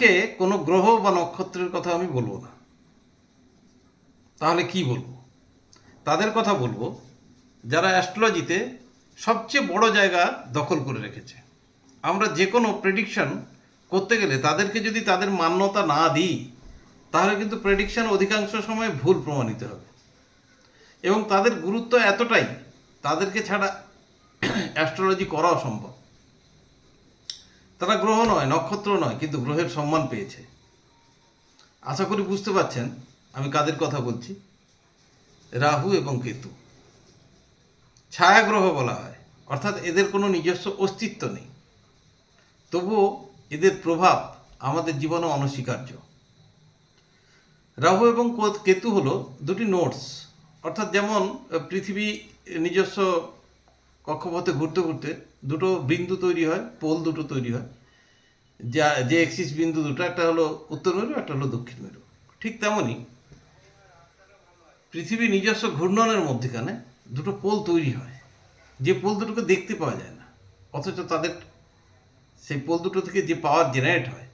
আজকে কোনো গ্রহ বা নক্ষত্রের কথা আমি বলব না। তাহলে কি বলব? তাদের কথা বলব, যারা অ্যাস্ট্রোলজিতে সবচেয়ে বড় জায়গা দখল করে রেখেছে। আমরা যে কোনো প্রেডিকশন করতে গেলে তাদেরকে যদি তাদের মান্যতা না দিই, তাহলে কিন্তু প্রেডিকশন অধিকাংশ সময় ভুল প্রমাণিত হবে। এবং তাদের গুরুত্ব এতটাই, তাদেরকে ছাড়া অ্যাস্ট্রোলজি করা অসম্ভব তারা গ্রহ নয়, নক্ষত্র নয়, কিন্তু গ্রহের সম্মান পেয়েছে। আশা করি বুঝতে পারছেন, আমি কাদের কথা বলছি? রাহু এবং কেতু। ছায়া গ্রহ বলা হয়, অর্থাৎ এদের কোনো নিজস্ব অস্তিত্ব নেই। তবুও এদের প্রভাব আমাদের জীবনে অনস্বীকার্য। রাহু এবং কেতু হলো দুটি নোটস অর্থাৎ যেমন, পৃথিবী নিজস্ব কক্ষপথে ঘুরতে ঘুরতে দুটো বিন্দু তৈরি হয়, পোল দুটো তৈরি হয়। যা, যে এক্সিস বিন্দু দুটো, একটা হলো উত্তর মেরু, একটা হলো দক্ষিণ মেরু। ঠিক তেমনই পৃথিবী নিজস্ব ঘূর্ণনের মধ্যেখানে দুটো পোল তৈরি হয়। যে পোল দুটোকে দেখতে পাওয়া যায় না, অথচ তাদের, সেই পোল দুটো থেকে যে পাওয়ার জেনারেট হয়,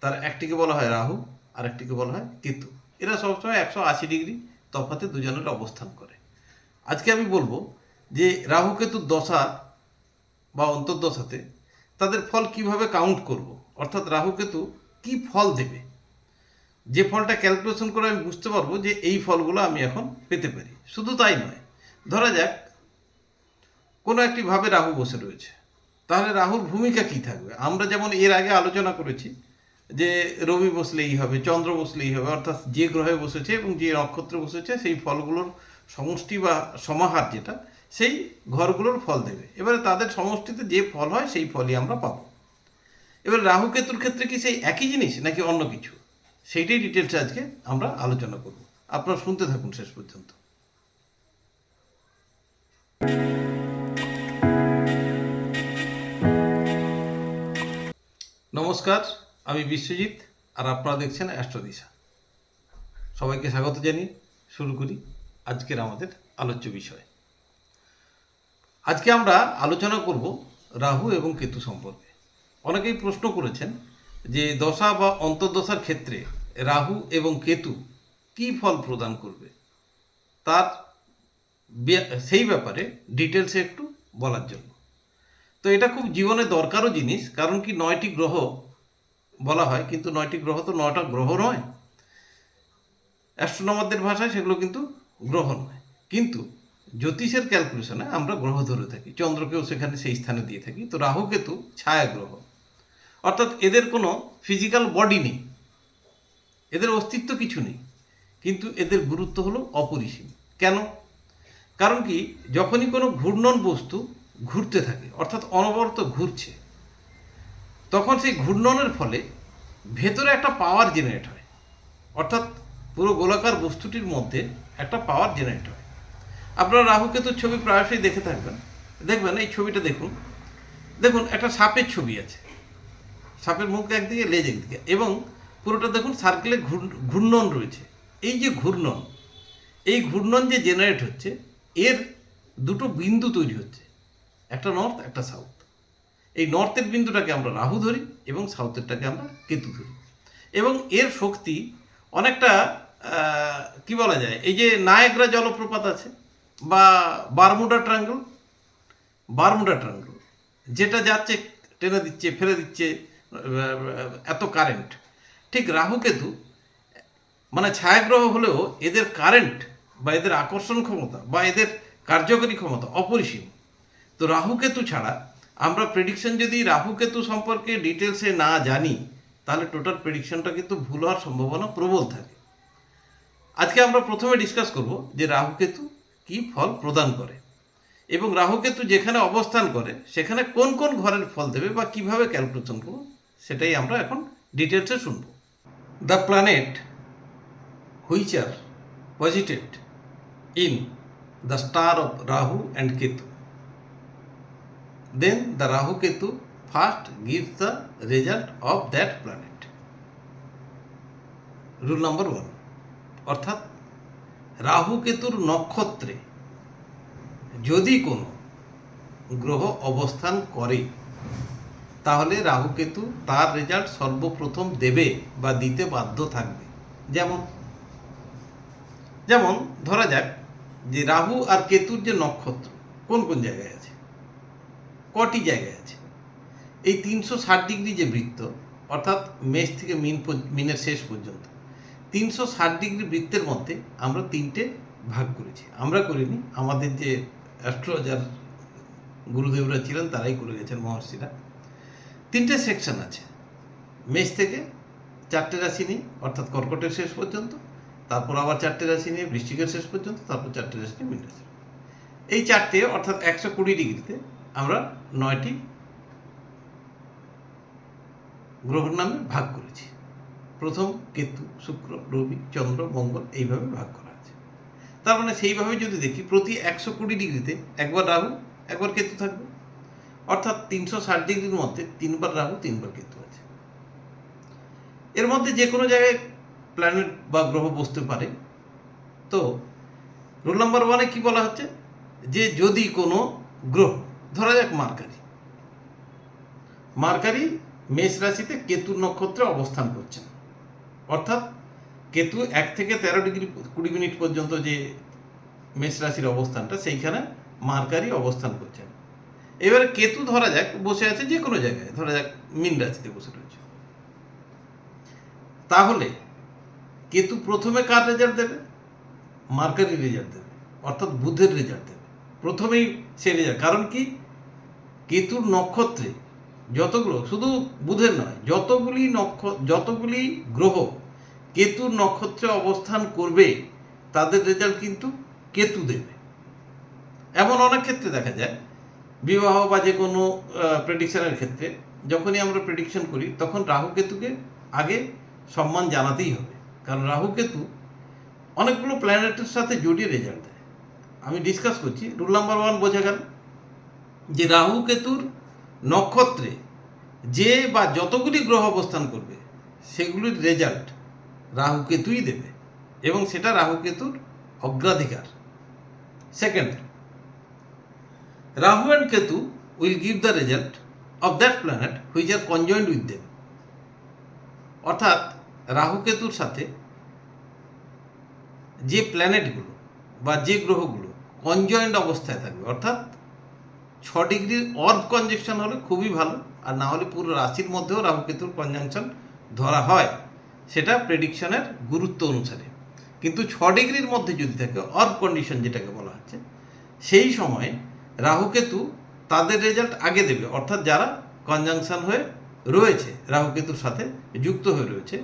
তার একটিকে বলা হয় রাহু আর একটিকে বলা হয় কেতু। এরা সবসময় একশো আশি ডিগ্রি তফাতে দুজনের অবস্থান করে। আজকে আমি বলব যে রাহু কেতুর দশা বা অন্তর্দশাতে তাদের ফল কীভাবে কাউন্ট করব? অর্থাৎ রাহু কেতু কি ফল দেবে? যে ফলটা ক্যালকুলেশন করে আমি বুঝতে পারব যে এই ফলগুলো আমি এখন পেতে পারি। শুধু তাই নয়, ধরা যাক, কোনো একটি ভাবে রাহু বসে রয়েছে। তাহলে রাহুর ভূমিকা কি থাকবে? আমরা যেমন এর আগে আলোচনা করেছি যে রবি বসলেই হবে, চন্দ্র বসলেই হবে, অর্থাৎ যে গ্রহে বসেছে এবং যে নক্ষত্রে বসেছে, সেই ফলগুলোর সমষ্টি বা সমাহার যেটা সেই ঘরগুলোর ফল দেবে। এবারে তাদের সমষ্টিতে যে ফল হয়, সেই ফলই আমরা পাবো। এবার রাহু কেতুর ক্ষেত্রে কি সেই একই জিনিস, নাকি অন্য কিছু? সেইটাই ডিটেলসে আজকে আমরা আলোচনা করব। আপনারা শুনতে থাকুন শেষ পর্যন্ত। নমস্কার, আমি বিশ্বজিৎ, আর আপনারা দেখছেন অ্যাস্ট্রোদিশা। সবাইকে স্বাগত জানিয়ে শুরু করি আজকের আমাদের আলোচ্য বিষয়। আজকে আমরা আলোচনা করব রাহু এবং কেতু সম্পর্কে। অনেকেই প্রশ্ন করেছেন যে দশা বা অন্তর্দশার ক্ষেত্রে রাহু এবং কেতু কি ফল প্রদান করবে? তার সেই ব্যাপারে ডিটেলসে একটু বলার জন্য। তো এটা খুব জীবনে দরকারও জিনিস, কারণ কি নয়টি গ্রহ বলা হয়, কিন্তু নয়টি গ্রহ তো নয়টা গ্রহ নয়। অ্যাস্ট্রোনমারদের ভাষায় সেগুলো কিন্তু গ্রহ নয়। কিন্তু জ্যোতিষের ক্যালকুলেশনে আমরা গ্রহ ধরে থাকি। চন্দ্রকেও সেখানে সেই স্থানে দিয়ে থাকি। তো রাহু কেতু ছায়া গ্রহ অর্থাৎ এদের কোনো ফিজিক্যাল বডি নেই। এদের অস্তিত্ব কিছু নেই। কিন্তু এদের গুরুত্ব হলো অপরিসীম। কেন? কারণ কি, যখনই কোনো ঘূর্ণন বস্তু ঘুরতে থাকে, অর্থাৎ অনবরত ঘুরছে, তখন সেই ঘূর্ণনের ফলে ভেতরে একটা পাওয়ার জেনারেট হয়। অর্থাৎ পুরো গোলাকার বস্তুটির মধ্যে একটা পাওয়ার জেনারেট হয়। আপনারা রাহু কেতুর ছবি প্রায়শই দেখে থাকবেন। দেখবেন, এই ছবিটা দেখুন। দেখুন, একটা সাপের ছবি আছে। সাপের মুখ একদিকে, লেজ একদিকে। এবং পুরোটা দেখুন সার্কেলে ঘূর্ণন রয়েছে। এই যে ঘূর্ণন, এই ঘূর্ণন যে জেনারেট হচ্ছে, এর দুটো বিন্দু তৈরি হচ্ছে। একটা নর্থ একটা সাউথ এই নর্থের বিন্দুটাকে আমরা রাহু ধরি এবং সাউথেরটাকে আমরা কেতু ধরি। এবং এর শক্তি অনেকটা কি বলা যায়? এই যে নায়গ্রা জলপ্রপাত আছে বা বারমুডা ট্রাঙ্গল বারমুডা ট্রাঙ্গল যেটা যাচ্ছে, টেনে দিচ্ছে, ফেলে দিচ্ছে, এত কারেন্ট ঠিক রাহু কেতু মানে ছায়াগ্রহ হলেও এদের কারেন্ট বা এদের আকর্ষণ ক্ষমতা বা এদের কার্যকরী ক্ষমতা অপরিসীম। তো রাহুকেতু ছাড়া আমরা প্রেডিকশন যদি রাহুকেতু সম্পর্কে ডিটেলসে না জানি, তাহলে টোটাল প্রেডিকশনটা কিন্তু ভুল হওয়ার সম্ভাবনা প্রবল থাকে। আজকে আমরা প্রথমে ডিসকাস করব যে রাহুকেতু কি ফল প্রদান করে এবং রাহুকেতু যেখানে অবস্থান করে, সেখানে কোন কোন ঘরের ফল দেবে বা কীভাবে ক্যালকুলেশন করব, সেটাই আমরা এখন ডিটেলসে শুনব the planet which are posited in the star of Rahu and Ketu. Then the Rahu Ketu first gives the result of that planet. Rule number one, অর্থাৎ রাহু কেতুর নক্ষত্রে যদি কোনো গ্রহ অবস্থান করে, তাহলে রাহু কেতু তার রেজাল্ট সর্বপ্রথম দেবে বা দিতে বাধ্য থাকবে। যেমন যেমন ধরা যাক যে রাহু আর কেতুর যে নক্ষত্র, কোন কোন জায়গায় আছে? কটি জায়গায় আছে? এই তিনশো ষাট ডিগ্রি যে বৃত্ত, অর্থাৎ মেষ থেকে মিন মিনের শেষ পর্যন্ত তিনশো ষাট ডিগ্রি বৃত্তের মধ্যে আমরা তিনটে ভাগ করেছি। আমরা করিনি, আমাদের যে অ্যাস্ট্রোলজার গুরুদেবরা ছিলেন তারাই করে গেছেন, মহর্ষিরা। তিনটে সেকশন আছে। মেষ থেকে চারটে রাশি নিয়ে, অর্থাৎ কর্কটের শেষ পর্যন্ত, তারপর আবার চারটে রাশি নিয়ে, বৃশ্চিকের শেষ পর্যন্ত, তারপর চারটে রাশি নিয়ে মীন রাশি। এই চারটে, অর্থাৎ একশো কুড়ি ডিগ্রিতে আমরা নয়টি গ্রহর নামে ভাগ করেছি। প্রথম কেতু, শুক্র, রবি, চন্দ্র, মঙ্গল এইভাবে ভাগ করা আছে। তার মানে সেইভাবে যদি দেখি, প্রতি একশো কুড়ি ডিগ্রিতে একবার রাহু, একবার কেতু থাকবে। অর্থাৎ তিনশো ষাট ডিগ্রির মধ্যে তিনবার রাহু, তিনবার কেতু আছে। এর মধ্যে যে কোনো জায়গায় প্ল্যানেট বা গ্রহ বসতে পারে। তো রোল নাম্বার ওয়ানে কি বলা হচ্ছে? যে যদি কোনো গ্রহ, ধরা যাক মার্কারি। মার্কারি মেষ রাশিতে কেতু নক্ষত্রে অবস্থান করছেন অর্থাৎ কেতু এক থেকে তেরো ডিগ্রি, কুড়ি মিনিট পর্যন্ত যে মেষ রাশির অবস্থানটা, সেইখানে মার্কারি অবস্থান করছেন। এবারে কেতু ধরা যাক, বসে আছে যে কোনো জায়গায়, ধরা যাক মিন রাশিতে বসে রয়েছে। তাহলে কেতু প্রথমে কার রেজাল্ট দেবে? মার্কারি রেজাল্ট দেবে, অর্থাৎ বুধের রেজাল্ট দেবে। প্রথমেই সে রেজাল্ট, কারণ কি? কেতুর নক্ষত্রে যতগুলো, শুধু বুধের নয়, যতগুলি নক্ষ, যতগুলি গ্রহ কেতুর নক্ষত্রে অবস্থান করবে, তাদের রেজাল্ট কিন্তু কেতু দেবে। এমন অনেক ক্ষেত্রে দেখা যায়, বিবাহ বা যে কোনো প্রেডিকশনের ক্ষেত্রে যখনই আমরা প্রেডিকশন করি, তখন রাহু কেতুকে আগে সম্মান জানাতেই হবে। কারণ রাহু কেতু অনেকগুলো প্ল্যানেটের সাথে জড়িয়ে রেজাল্ট দেয়। আমি ডিসকাস করছি রুল নাম্বার ওয়ান বোঝা গেল যে রাহু কেতুর নক্ষত্রে যে বা যতগুলি গ্রহ অবস্থান করবে, সেগুলির রেজাল্ট রাহু কেতুই দেবে এবং সেটা রাহু কেতুর অগ্রাধিকার। Second Rahu and Ketu will give the result of that planet which are conjoint with them অর্থাৎ রাহু কেতুর সাথে যে প্ল্যানেটগুলো বা যে গ্রহগুলো কনজয়েন্ট অবস্থায় থাকবে, অর্থাৎ ছ ডিগ্রির অর্ধ কনজেকশন হলে খুবই ভালো, আর না হলে পুরো রাশির মধ্যেও রাহুকেতুর কনজাংশন ধরা হয়। সেটা প্রেডিকশনের গুরুত্ব অনুসারে। কিন্তু ছ ডিগ্রির মধ্যে যদি থাকে অর্ধ কন্ডিশন যেটাকে বলা হচ্ছে, সেই সময়ে রাহুকেতু তাদের রেজাল্ট আগে দেবে। অর্থাৎ যারা কনজাংশন হয়ে রয়েছে, রাহুকেতুর সাথে যুক্ত হয়ে রয়েছে,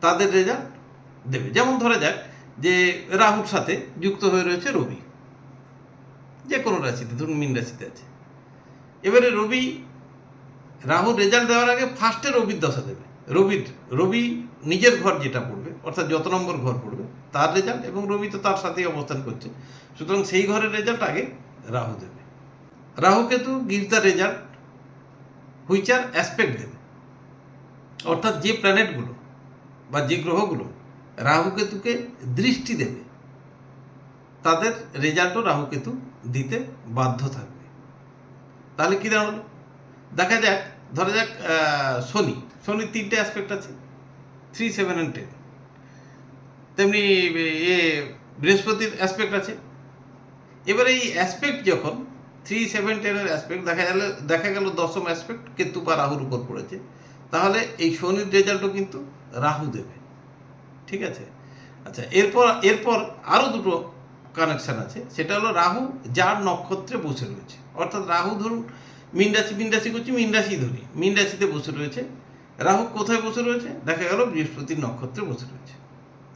তাদের রেজাল্ট দেবে। যেমন ধরা যাক যে রাহুর সাথে যুক্ত হয়ে রয়েছে রবি। যে কোনো রাশিতে, ধরুন মিন রাশিতে আছে। এবারে রবি, রাহুর রেজাল্ট দেওয়ার আগে ফার্স্টে রবির দশা দেবে। রবির রবি নিজের ঘর যেটা পড়বে, অর্থাৎ যত নম্বর ঘর পড়বে, তার রেজাল্ট এবং রবি তো তার সাথেই অবস্থান করছে। সুতরাং সেই ঘরের রেজাল্ট আগে রাহু দেবে। Rahu Ketu give result which are aspect দেবে। অর্থাৎ যে প্ল্যানেটগুলো বা যে গ্রহগুলো রাহু কেতুকে দৃষ্টি দেবে, তাদের রেজাল্টও রাহুকেতু দিতে বাধ্য থাকবে। তাহলে কী দেখা যাক, ধরা যাক শনি। শনির তিনটে অ্যাসপেক্ট আছে থ্রি সেভেন অ্যান্ড টেন তেমনি, এ, বৃহস্পতির অ্যাসপেক্ট আছে। এবার এই অ্যাসপেক্ট যখন থ্রি সেভেন টেনের অ্যাসপেক্ট দেখা গেল দেখা গেল দশম অ্যাসপেক্ট কেতু বা রাহুর উপর পড়েছে, তাহলে এই শনির রেজাল্টও কিন্তু রাহু দেবে। ঠিক আছে? আচ্ছা এরপর এরপর আরও দুটো কানেকশান আছে, সেটা হলো রাহু যার নক্ষত্রে বসে রয়েছে। অর্থাৎ রাহু ধরুন, মিন রাশি মিন রাশি করছি, মিন রাশি ধরি। মিন রাশিতে বসে রয়েছে রাহু কোথায় বসে রয়েছে? দেখা গেল বৃহস্পতির নক্ষত্রে বসে রয়েছে।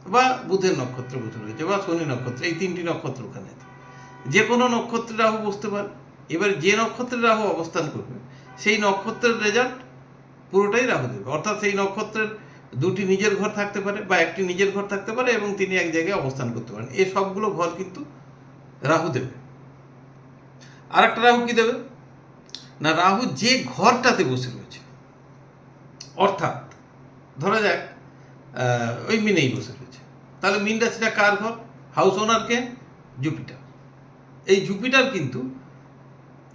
বা বুধের নক্ষত্রে বসে রয়েছে বা শনি নক্ষত্র, এই তিনটি নক্ষত্র ওখানে যে কোনো নক্ষত্রে রাহু বসতে পারে। এবার যে নক্ষত্রে রাহু অবস্থান করবে, সেই নক্ষত্রের রেজাল্ট পুরোটাই রাহু দেবে। অর্থাৎ সেই নক্ষত্রের দুটি নিজের ঘর থাকতে পারে বা একটি নিজের ঘর থাকতে পারে এবং তিনি এক জায়গায় অবস্থান করতে পারেন। এই সবগুলো ঘর কিন্তু রাহু দেবে। আর একটা রাহু কি দেবে? না, রাহু যে ঘরটাতে বসে অর্থাৎ, ধরা যাক ওই মিনেই বসে রয়েছে। তাহলে মিন রাশিটা কার ঘর? হাউস ওনারকে জুপিটার। এই জুপিটার কিন্তু,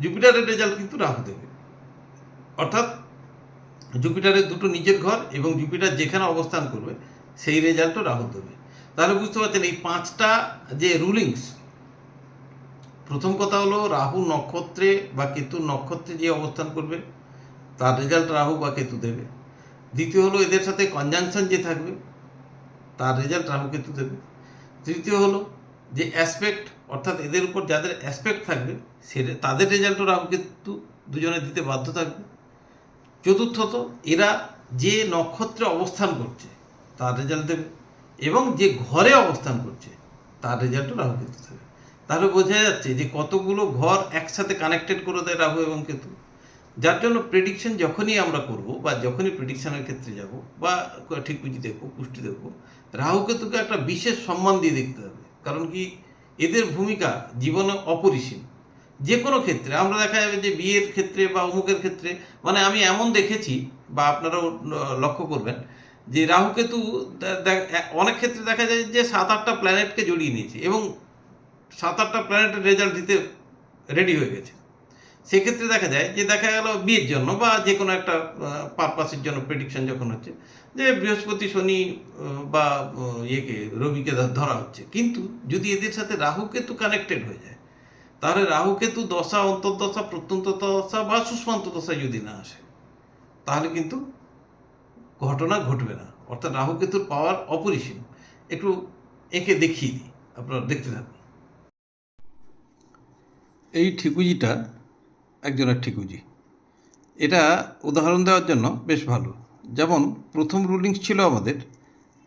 জুপিটারের রেজাল্ট কিন্তু রাহু দেবে অর্থাৎ, জুপিটারের দুটো নিজের ঘর এবং জুপিটার যেখানে অবস্থান করবে, সেই রেজাল্টও রাহু দেবে তাহলে বুঝতে পারছেন, এই পাঁচটা যে রুলিংস প্রথম কথা হলো রাহু নক্ষত্রে বা কেতুর নক্ষত্রে যে অবস্থান করবে, তার রেজাল্ট রাহু বা কেতু দেবে। দ্বিতীয় হলো এদের সাথে কনজাংশন যে থাকবে, তার রেজাল্ট রাহু কেতু দেবে। তৃতীয় হলো যে অ্যাসপেক্ট অর্থাৎ এদের উপর যাদের অ্যাসপেক্ট থাকবে, সে তাদের রেজাল্টও রাহু কেতু দুজনে দিতে বাধ্য থাকবে। চতুর্থত, এরা যে নক্ষত্রে অবস্থান করছে, তার রেজাল্ট দেবে এবং যে ঘরে অবস্থান করছে, তার রেজাল্টও রাহু কেতু দেবে। তাহলে বোঝা যাচ্ছে যে কতগুলো ঘর একসাথে কানেক্টেড করে দেয় রাহু এবং কেতু। যার জন্য প্রেডিকশন যখনই আমরা করব বা যখনই প্রেডিকশনের ক্ষেত্রে যাব বা ঠিক পুঁজি দেখব, পুষ্টি দেখব রাহু কেতুকে একটা বিশেষ সম্মান দিয়ে দেখতে হবে। কারণ কি এদের ভূমিকা জীবনে অপরিসীম। যে কোনো ক্ষেত্রে, আমরা দেখা যাবে যে বিয়ের ক্ষেত্রে বা অমুকের ক্ষেত্রে মানে আমি এমন দেখেছি বা আপনারাও লক্ষ্য করবেন যে রাহুকেতু অনেক ক্ষেত্রে দেখা যায় যে সাত আটটা প্ল্যানেটকে জড়িয়ে নিয়েছে এবং সাত আটটা প্ল্যানেটের রেজাল্ট দিতে রেডি হয়ে গেছে। সেক্ষেত্রে দেখা যায় যে দেখা গেল বিয়ের জন্য বা যে কোনো একটা পারপাসের জন্য প্রেডিকশন যখন হচ্ছে, যে বৃহস্পতি, শনি বা ইয়েকে, রবিকে ধরা হচ্ছে। কিন্তু যদি এদের সাথে রাহু কেতু কানেক্টেড হয়ে যায়, তাহলে রাহু কেতু দশা, অন্তর্দশা, প্রত্যন্ত দশা বা সুষ্মান্ত দশা যদি না আসে, তাহলে কিন্তু ঘটনা ঘটবে না। অর্থাৎ রাহু কেতুর পাওয়ার অপরিসীম। একটু এঁকে দেখিয়ে দিই। আপনারা দেখতে থাকুন। এই ঠিকুজিটা একজনের ঠিকুজি এটা উদাহরণ দেওয়ার জন্য বেশ ভালো। যেমন, প্রথম রুলিংস ছিল আমাদের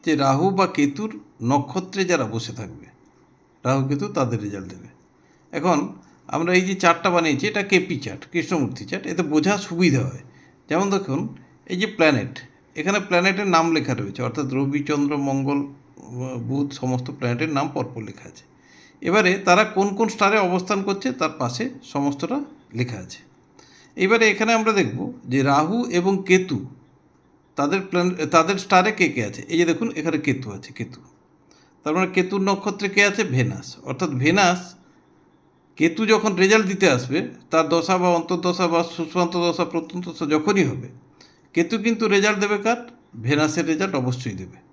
যে রাহু বা কেতুর নক্ষত্রে যারা বসে থাকবে, রাহু কেতু তাদের রেজাল্ট দেবে। এখন আমরা এই যে চার্টটা বানিয়েছি, এটা কেপি চার্ট, কৃষ্ণমূর্তি চার্ট, এতে বোঝা সুবিধা হয়। যেমন দেখুন, এই যে প্ল্যানেট এখানে প্ল্যানেটের নাম লেখা রয়েছে, অর্থাৎ রবি, চন্দ্র, মঙ্গল, বুধ, সমস্ত প্ল্যানেটের নাম পরপর লেখা আছে। এবারে তারা কোন কোন স্টারে অবস্থান করছে, তার পাশে সমস্তটা লেখা আছে। এবারে এখানে আমরা দেখব যে রাহু এবং কেতু, তাদের প্ল্যান তাদের স্টারে কে কে আছে? এই যে দেখুন, এখানে কেতু আছে, কেতু। তার মানে কেতুর নক্ষত্রে কে আছে? ভেনাস। অর্থাৎ ভেনাস, কেতু যখন রেজাল্ট দিতে আসবে, তার দশা বা অন্তর্দশা বা সুষমান্ত দশা, প্রত্যন্ত দশা যখনই হবে, কেতু কিন্তু রেজাল্ট দেবে কার? ভেনাসের রেজাল্ট অবশ্যই দেবে।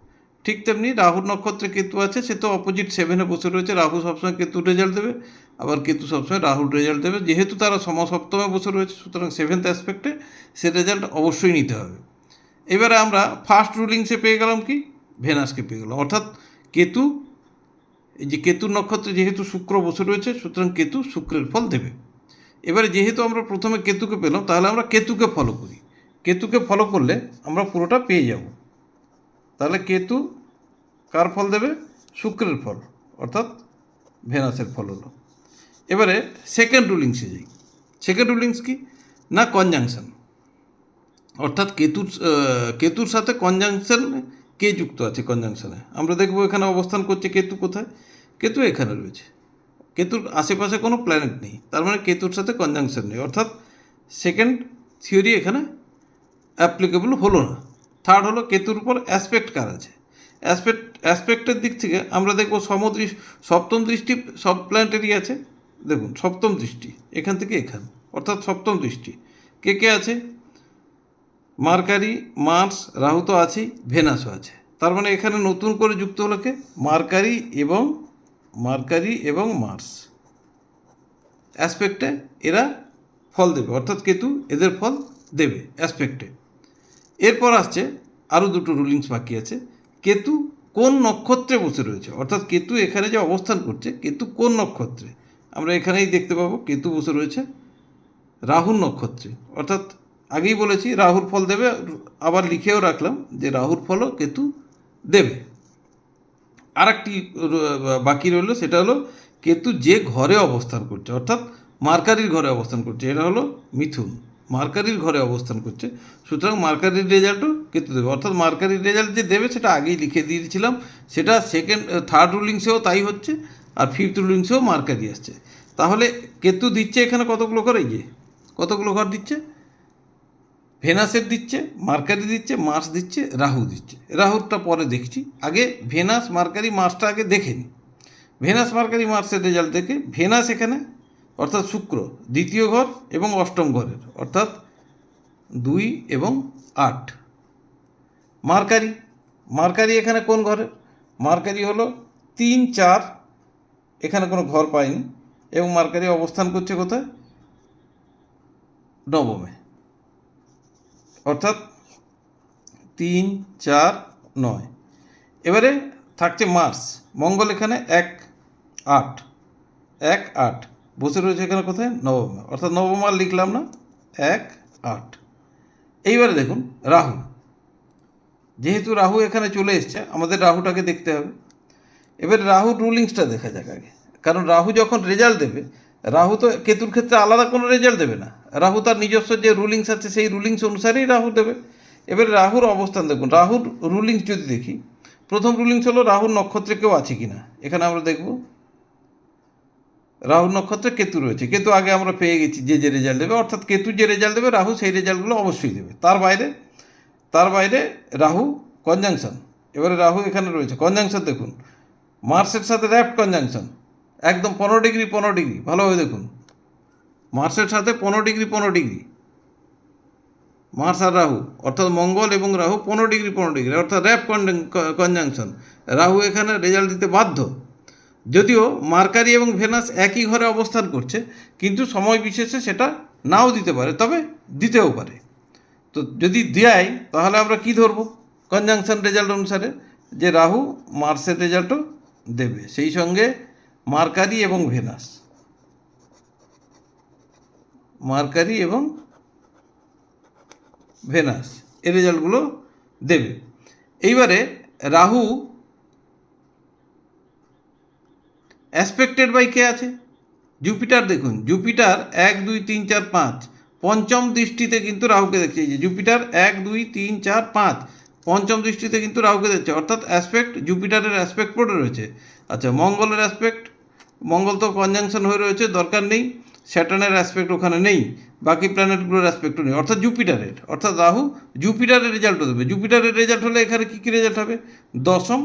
ঠিক তেমনি রাহুর নক্ষত্রে কেতু আছে, সে তো অপোজিট সেভেনে বসে রয়েছে। রাহু সবসময় কেতুর রেজাল্ট দেবে, আবার কেতু সবসময় রাহুর রেজাল্ট দেবে। যেহেতু তারা সমসপ্তমে বসে রয়েছে, সুতরাং সেভেন্থ অ্যাসপেক্টে সে রেজাল্ট অবশ্যই নিতে হবে। এবারে আমরা ফার্স্ট রুলিংসে পেয়ে গেলাম কি? ভেনাসকে পেয়ে গেলাম। অর্থাৎ কেতু, এই যে কেতুর নক্ষত্রে যেহেতু শুক্র বসে রয়েছে, সুতরাং কেতু শুক্রের ফল দেবে। এবারে যেহেতু আমরা প্রথমে কেতুকে পেলাম, তাহলে আমরা কেতুকে ফলো করি। কেতুকে ফলো করলে আমরা পুরোটা পেয়ে যাব। তাহলে কেতু কার ফল দেবে? শুক্রের ফল, অর্থাৎ ভেনাসের ফল হলো। এবারে সেকেন্ড রুলিংসে যাই। সেকেন্ড রুলিংস কি? না কনজাংশন অর্থাৎ কেতুর কেতুর সাথে কনজাংশন কে যুক্ত আছে কনজাংশনে আমরা দেখব এখানে অবস্থান করছে কেতু কোথায়? কেতু এখানে রয়েছে। কেতুর আশেপাশে কোনো প্ল্যানেট নেই। তার মানে কেতুর সাথে কনজাংশন নেই। অর্থাৎ সেকেন্ড থিওরি এখানে অ্যাপ্লিকেবল হলো না। থার্ড হলো কেতুর উপর অ্যাসপেক্ট কার আছে? অ্যাসপেক্ট অ্যাসপেক্টের দিক থেকে আমরা দেখব সমদৃশ, সপ্তম দৃষ্টি সব প্ল্যানেটেরই আছে। দেখুন, সপ্তম দৃষ্টি, এখান থেকে এখান, অর্থাৎ সপ্তম দৃষ্টি। কে কে আছে? মার্কারি, মার্স, রাহু তো আছেই ভেনাসও আছে। তার মানে এখানে নতুন করে যুক্ত হলো কে? মার্কারি এবং মার্কারি এবং মার্স। অ্যাসপেক্টে এরা ফল দেবে, অর্থাৎ কেতু এদের ফল দেবে অ্যাসপেক্টে এরপর আসছে আরও দুটো রুলিংস বাকি আছে। কেতু কোন নক্ষত্রে বসে রয়েছে? অর্থাৎ কেতু এখানে যে অবস্থান করছে, কেতু কোন নক্ষত্রে? আমরা এখানেই দেখতে পাবো কেতু বসে রয়েছে রাহুর নক্ষত্রে। অর্থাৎ আগেই বলেছি, রাহুর ফল দেবে, আবার লিখেও রাখলাম যে রাহুর ফলও কেতু দেবে। আর একটি বাকি রইল, সেটা হলো কেতু যে ঘরে অবস্থান করছে, অর্থাৎ মার্কারির ঘরে অবস্থান করছে, এটা হলো মিথুন। মার্কারির ঘরে অবস্থান করছে। সুতরাং মার্কারির রেজাল্টও কেতু দেবে। অর্থাৎ মার্কারির রেজাল্ট যে দেবে, সেটা আগেই লিখে দিয়েছিলাম। সেটা সেকেন্ড থার্ড রুলিংসেও তাই হচ্ছে, আর ফিফথ রুলিংসেও মার্কারি আসছে। তাহলে কেতু দিচ্ছে এখানে কতগুলো ঘর? এই যে, কতগুলো ঘর দিচ্ছে? ভেনাসের দিচ্ছে, মার্কারি দিচ্ছে, মার্স দিচ্ছে, রাহু দিচ্ছে। রাহুরটা পরে দেখছি। আগে ভেনাস, মার্কারি, মার্সটা আগে দেখে নিই ভেনাস, মার্কারি, মার্সের রেজাল্ট দেখে। ভেনাস এখানে অর্থাৎ শুক্র, দ্বিতীয় ঘর এবং অষ্টম ঘরের, অর্থাৎ দুই এবং আট। মার্কারি মার্কারি এখানে কোন ঘরে মার্কারি হলো তিন, চার, এখানে কোনো ঘর পায়নি, এবং মার্কারি অবস্থান করছে কোথায়? নবমে। অর্থাৎ তিন, চার, নয়। এবারে থাকছে মার্স মঙ্গল এখানে এক, আট। এক, আট। বসে রয়েছে এখানে কোথায়? নবমে অর্থাৎ নবম আর লিখলাম না। এক, আট। এইবারে দেখুন, রাহু। যেহেতু রাহু এখানে চলে এসছে, আমাদের রাহুটাকে দেখতে হবে। এবার রাহুর রুলিংসটা দেখা যাক আগে। কারণ রাহু যখন রেজাল্ট দেবে, রাহু তো কেতুর ক্ষেত্রে আলাদা কোনো রেজাল্ট দেবে না। রাহু তার নিজস্ব যে রুলিংস আছে, সেই রুলিংস অনুসারেই রাহু দেবে। এবার রাহুর অবস্থান দেখুন। রাহুর রুলিংস যদি দেখি, প্রথম রুলিংস হলো রাহুর নক্ষত্রে কেউ আছে কি না এখানে আমরা দেখব। রাহুর নক্ষত্রে কেতু রয়েছে। কেতু আগে আমরা পেয়ে গেছি যে যে রেজাল্ট দেবে, অর্থাৎ কেতু যে রেজাল্ট দেবে, রাহু সেই রেজাল্টগুলো অবশ্যই দেবে। তার বাইরে তার বাইরে রাহু কনজাংশন এবারে রাহু এখানে রয়েছে। কনজাংশন দেখুন। মার্সের সাথে র্যাপ্ট কনজাংশন একদম পনেরো ডিগ্রি পনেরো ডিগ্রি। ভালোভাবে দেখুন। মার্সের সাথে পনেরো ডিগ্রি পনেরো ডিগ্রি। মার্স আর রাহু, অর্থাৎ মঙ্গল এবং রাহু পনেরো ডিগ্রি পনেরো ডিগ্রি। অর্থাৎ র্যাপ কনজাংশন রাহু এখানে রেজাল্ট দিতে বাধ্য। যদিও মার্কারি এবং ভেনাস একই ঘরে অবস্থান করছে, কিন্তু সময় বিশেষে সেটা নাও দিতে পারে, তবে দিতেও পারে। তো যদি দেয়, তাহলে আমরা কি ধরবো? কনজাংশন রেজাল্ট অনুসারে যে রাহু মার্সের রেজাল্টও দেবে, সেই সঙ্গে মার্কারি এবং ভেনাস। মার্কারি এবং ভেনাস, এই রেজাল্টগুলো দেবে। এইবারে রাহু অ্যাসপেক্টেড বাই কে আছে? জুপিটার দেখুন জুপিটার এক, দুই, তিন, চার, পাঁচ। পঞ্চম দৃষ্টিতে কিন্তু রাহুকে দেখছে যে জুপিটার এক, দুই, তিন, চার, পাঁচ। পঞ্চম দৃষ্টিতে কিন্তু রাহুকে দেখছে, অর্থাৎ অ্যাসপেক্ট জুপিটারের অ্যাসপেক্ট পড়ে রয়েছে। আচ্ছা মঙ্গলের অ্যাসপেক্ট মঙ্গল তো কনজাংশন হয়ে রয়েছে, দরকার নেই। স্যাটার্নের অ্যাসপেক্ট ওখানে নেই, বাকি প্ল্যানেটগুলোর অ্যাসপেক্টও নেই। অর্থাৎ জুপিটারের অর্থাৎ রাহু জুপিটারের রেজাল্টও দেবে। জুপিটারের রেজাল্ট হলে এখানে কী কী রেজাল্ট হবে? দশম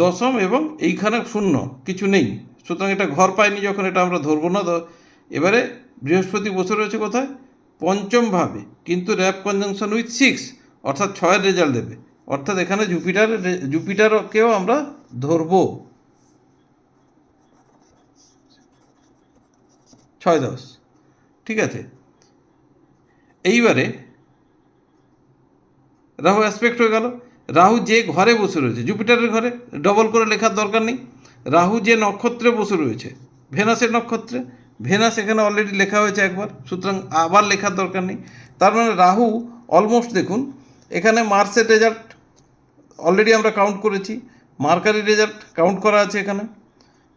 দশম এবং এইখানে শূন্য, কিছু নেই। সুতরাং এটা ঘর পায়নি যখন এটা আমরা ধরবো না এবারে বৃহস্পতি বসে রয়েছে কোথায়? পঞ্চম ভাবে, কিন্তু র্যাপ কনজাংশন উইথ সিক্স, অর্থাৎ ছয়ের রেজাল্ট দেবে। অর্থাৎ এখানে জুপিটার জুপিটারকেও আমরা ধরবো। ছয় দশ, ঠিক আছে? এইবারে, রাহু অ্যাসপেক্ট হয়ে গেল। রাহু যে ঘরে বসে রয়েছে, জুপিটারের ঘরে ডবল করে লেখার দরকার নেই। রাহু যে নক্ষত্রে বসে রয়েছে, ভেনাসের নক্ষত্রে, ভেনাস এখানে অলরেডি লেখা হয়েছে একবার, সুতরাং আবার লেখার দরকার নেই। তার মানে রাহু অলমোস্ট দেখুন, এখানে মার্সের রেজাল্ট অলরেডি আমরা কাউন্ট করেছি, মার্কারি রেজাল্ট কাউন্ট করা আছে এখানে,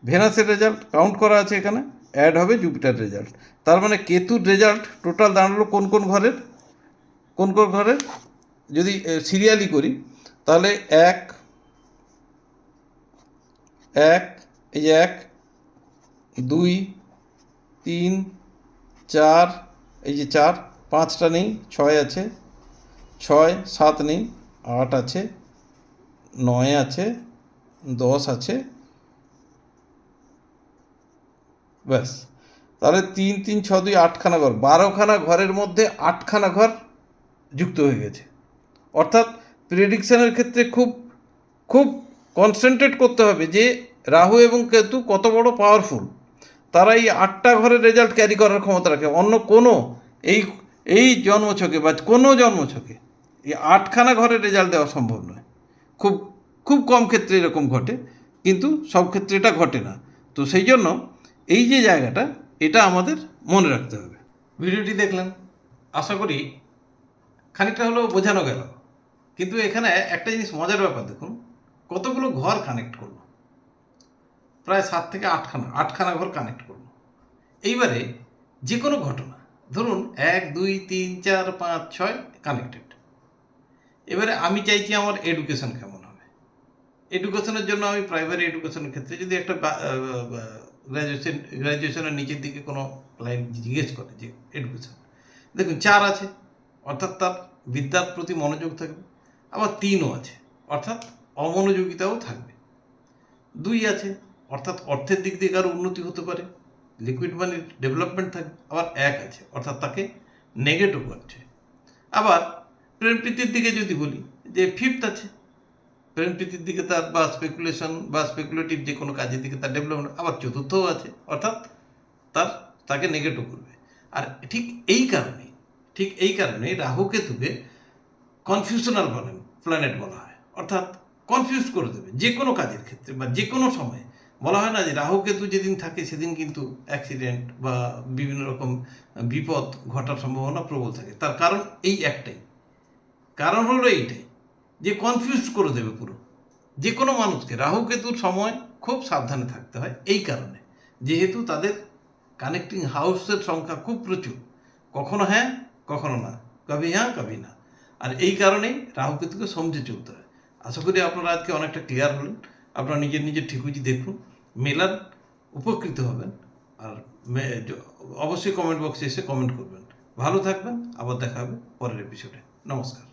ভেনাসের রেজাল্ট কাউন্ট করা আছে এখানে অ্যাড হবে জুপিটার রেজাল্ট তার মানে কেতুর রেজাল্ট টোটাল দাঁড়াল কোন কোন ঘরের? কোন কোন ঘরের? যদি সিরিয়ালি করি তাহলে এক এক, এই এক, দুই, তিন, চার, এই যে চার, পাঁচটা নেই, ছয় আছে, ছয়, সাত নেই, আট আছে, নয় আছে, দশ আছে, ব্যাস। তাহলে তিন তিন ছ দুই, আটখানা ঘর, বারোখানা ঘরের মধ্যে আটখানা ঘর যুক্ত হয়ে গেছে। অর্থাৎ প্রেডিকশনের ক্ষেত্রে খুব খুব কনসেন্ট্রেট করতে হবে যে রাহু এবং কেতু কত বড় পাওয়ারফুল তারা এই আটটা ঘরের রেজাল্ট ক্যারি করার ক্ষমতা রাখে। অন্য কোনো এই এই জন্মছকে বা কোনো জন্মছকে এই আটখানা ঘরের রেজাল্ট দেওয়া সম্ভব নয়। খুব খুব কম ক্ষেত্রে এরকম ঘটে, কিন্তু সব ক্ষেত্রে এটা ঘটে না। তো সেই জন্য এই যে জায়গাটা, এটা আমাদের মনে রাখতে হবে। ভিডিওটি দেখলেন, আশা করি খানিকটা হলেও বোঝানো গেল। কিন্তু এখানে একটা জিনিস মজার ব্যাপার, দেখুন, কতগুলো ঘর কানেক্ট করল। প্রায় সাত থেকে আটখানা আটখানা ঘর কানেক্ট করল। এইবারে যে কোনো ঘটনা, ধরুন এক, দুই, তিন, চার, পাঁচ, ছয় কানেক্টেড এবারে আমি চাইছি আমার এডুকেশন কেমন হবে। এডুকেশনের জন্য আমি প্রাইমারি এডুকেশনের ক্ষেত্রে যদি একটা গ্র্যাজুয়েশন গ্র্যাজুয়েশনের নিচের দিকে কোনো লাইন জিজ্ঞেস করে যে এডুকেশন দেখুন, চার আছে, অর্থাৎ তার বিদ্যার প্রতি মনোযোগ থাকবে আবার তিনও আছে, অর্থাৎ অমনোযোগিতাও থাকবে। দুই আছে, অর্থাৎ অর্থের দিক দিয়ে কারও উন্নতি হতে পারে লিকুইড মানির ডেভেলপমেন্ট থাকবে, আবার এক আছে, অর্থাৎ তাকে নেগেটিভ করছে। আবার প্রেম প্রীতির দিকে যদি বলি, যে ফিফথ আছে, প্রেম প্রীতির দিকে তার বা স্পেকুলেশন বা স্পেকুলেটিভ যে কোনো কাজের দিকে তার ডেভেলপমেন্ট আবার চতুর্থও আছে, অর্থাৎ তার, তাকে নেগেটিভ করবে। আর ঠিক এই কারণে, ঠিক এই কারণে রাহু কেতুকে কনফিউশনাল বলেন প্ল্যানেট বলা হয়। অর্থাৎ কনফিউজ করে দেবে, যে কোনো কাজের ক্ষেত্রে বা যে কোনো সময়ে। বলা হয় না যে রাহু কেতু যেদিন থাকে সেদিন কিন্তু অ্যাক্সিডেন্ট বা বিভিন্ন রকম বিপদ ঘটার সম্ভাবনা প্রবল থাকে। তার কারণ এই একটাই। কারণ হলো এইটাই, যে কনফিউজ করে দেবে পুরো। যে কোনো মানুষকে, রাহু কেতুর সময় খুব সাবধানে থাকতে হয় এই কারণে। যেহেতু তাদের কানেক্টিং হাউসের সংখ্যা খুব প্রচুর। কখনো হ্যাঁ কখনো না। কবি হ্যাঁ কবি না। আর এই কারণেই রাহু কেতুকে সমঝে চলতে হয়। আশা করি আপনারা আজকে অনেকটা ক্লিয়ার হলেন। আপনারা নিজের নিজের ঠিকুজি দেখুন। মেলার উপকৃত হবেন। আর অবশ্যই কমেন্ট বক্সে এসে কমেন্ট করবেন। ভালো থাকবেন। আবার দেখা হবে পরের এপিসোডে নমস্কার।